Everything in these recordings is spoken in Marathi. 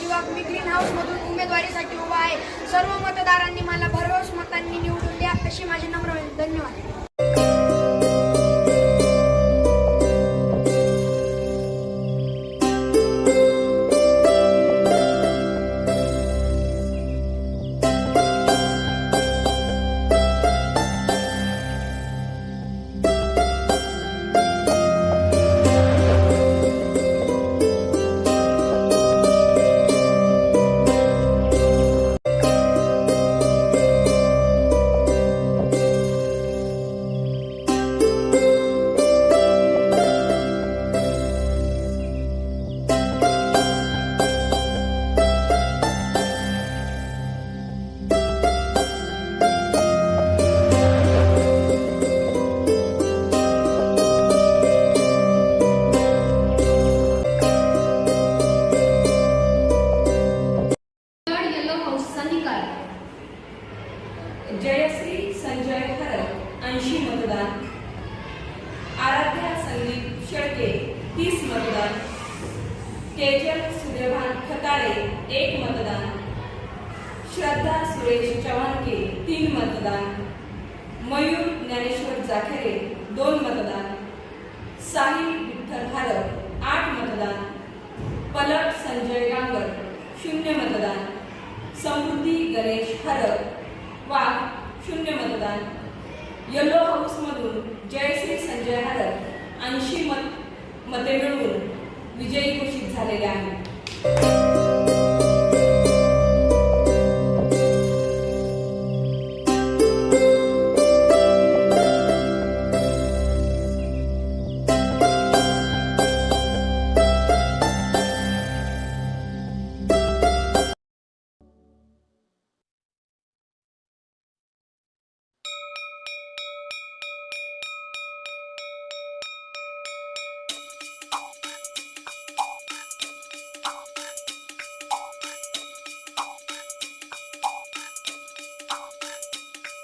किंवा मी ग्रीन हाऊसमधून उमेदवारीसाठी उभा आहे. सर्व मतदारांनी मला भरघोस मतांनी निवडून द्या अशी माझी नम्र धन्यवाद. हाऊसचा जयश्री संजय हरक ऐंशी मतदान. आराध्या संदीप शेळके तीस मतदान. तेजल सूर्यभान खताळे एक मतदान. श्रद्धा सुरेश चव्हाणके तीन मतदान. मयूर ज्ञानेश्वर जाखेरे दोन मतदान. साहिल विठ्ठल हरक आठ मतदान. पलक संजय गांगर शून्य मतदान. समृद्धी गणेश हरक वाघ शून्य मतदान. येलो हाऊसमधून जयश्री संजय हरक ऐंशी मत मते मिळवून विजयी घोषित झालेले आहेत.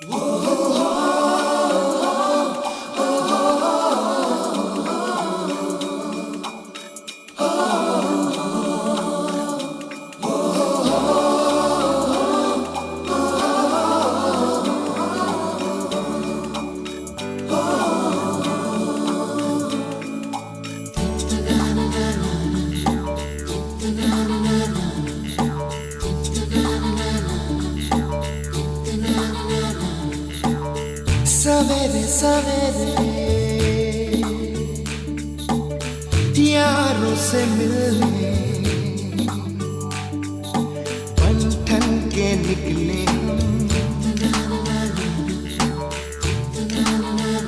Whoa! सवेरे सवेरे यारों से मिलने बन ठन के निकले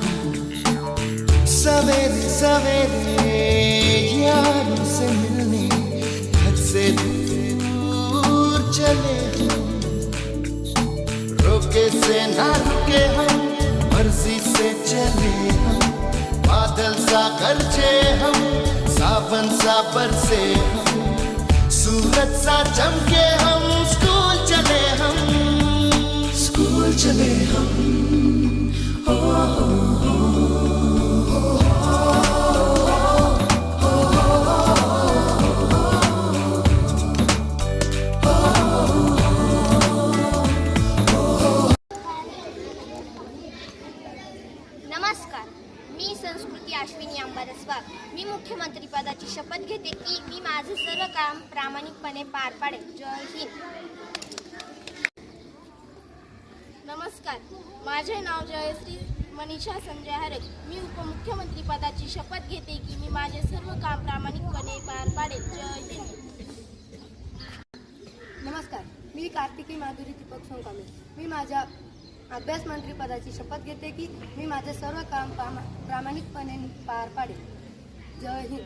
हम सवेरे सवेरे सावन सा बरसे हम। सूरज सा चमके हम स्कूल चले हम। स्कूल चले हम। मी मुख्यमंत्री पदाची शपथ घेते की मी माझे सर्व काम प्रामाणिकपणे पार पाडेल. जय हिंद. नमस्कार. माझे नाव जयश्री मनीषा संजय हरक मी उपमुख्यमंत्री पदाची शपथ घेते की मी माझे सर्व काम प्रामाणिकपणे पार पाडेल. जय हिंद. नमस्कार. मी कार्तिकी माधुरी दीपक सोनकामे. मी माझ्या अभ्यास मंत्री पदाची शपथ घेते की मी माझे सर्व काम प्रामा- प्रामाणिकपणे पार पाडेल. जय हिंद